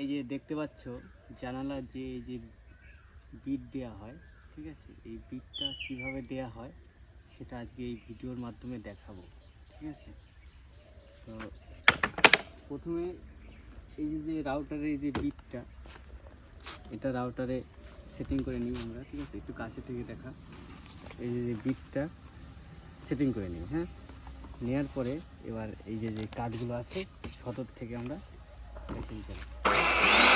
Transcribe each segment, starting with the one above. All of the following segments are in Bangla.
এই যে দেখতে পাচ্ছ, জানালার যে এই যে বিট দেওয়া হয়, ঠিক আছে? এই বিটটা কীভাবে দেওয়া হয় সেটা আজকে এই ভিডিওর মাধ্যমে দেখাবো, ঠিক আছে? তো প্রথমে এই যে যে রাউটারের এই যে বিটটা, এটা রাউটারে সেটিং করে নিই আমরা, ঠিক আছে? একটু কাছে থেকে দেখা। এই যে যে বিটটা সেটিং করে নিই হ্যাঁ? নেওয়ার পরে এবার এই যে যে কাঠগুলো আছে, সতর থেকে আমরা মেশিন চালাই you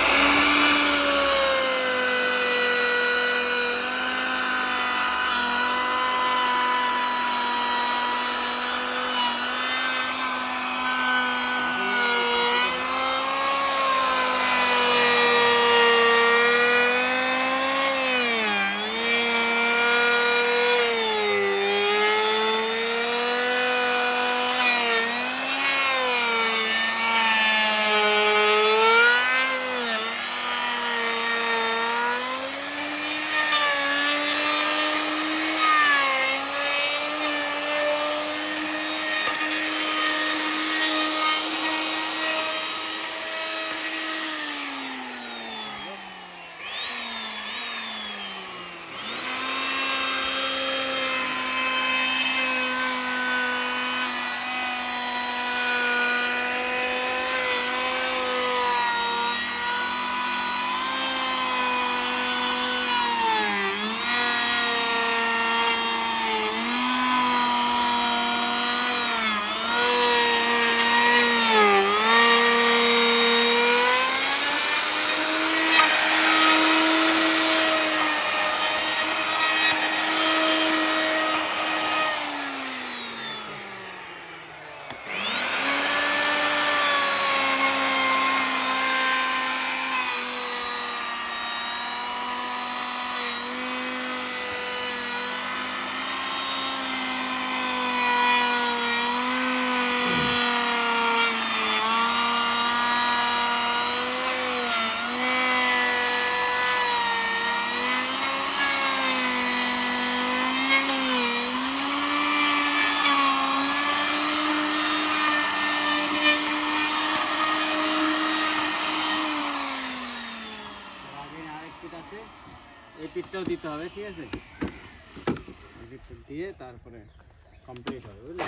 এই দিতে হবে ঠিক আছে? এই দিয়ে তারপরে কমপ্লিট হবে বুঝলে?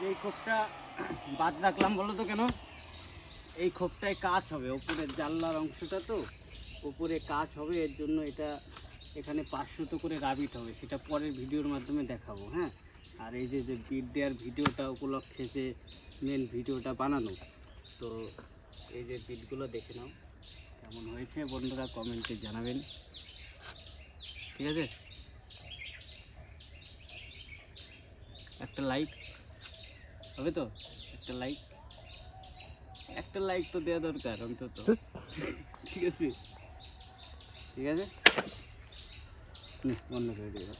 যে এই খোপটা বাদ রাখলাম, বলো তো কেন? এই খোপটায় কাজ হবে ওপরের জানলার অংশটা তো, ওপরে কাজ হবে, এর জন্য এটা এখানে পাঁচশত করে রাবিট হবে, সেটা পরের ভিডিওর মাধ্যমে দেখাবো হ্যাঁ? আর এই যে যে বিট দেওয়ার ভিডিওটা উপলক্ষে যে মেন ভিডিওটা বানানো, তো এই যে বিটগুলো দেখে নাও, কেমন হয়েছে, বন্ধুরা কমেন্টে জানাবেন, ঠিক আছে? একটা লাইক হবে তো? একটা লাইক একটা লাইক তো দেওয়া দরকার অন্তত। ঠিক আছে? ঠিক আছে? অন্য করে দিও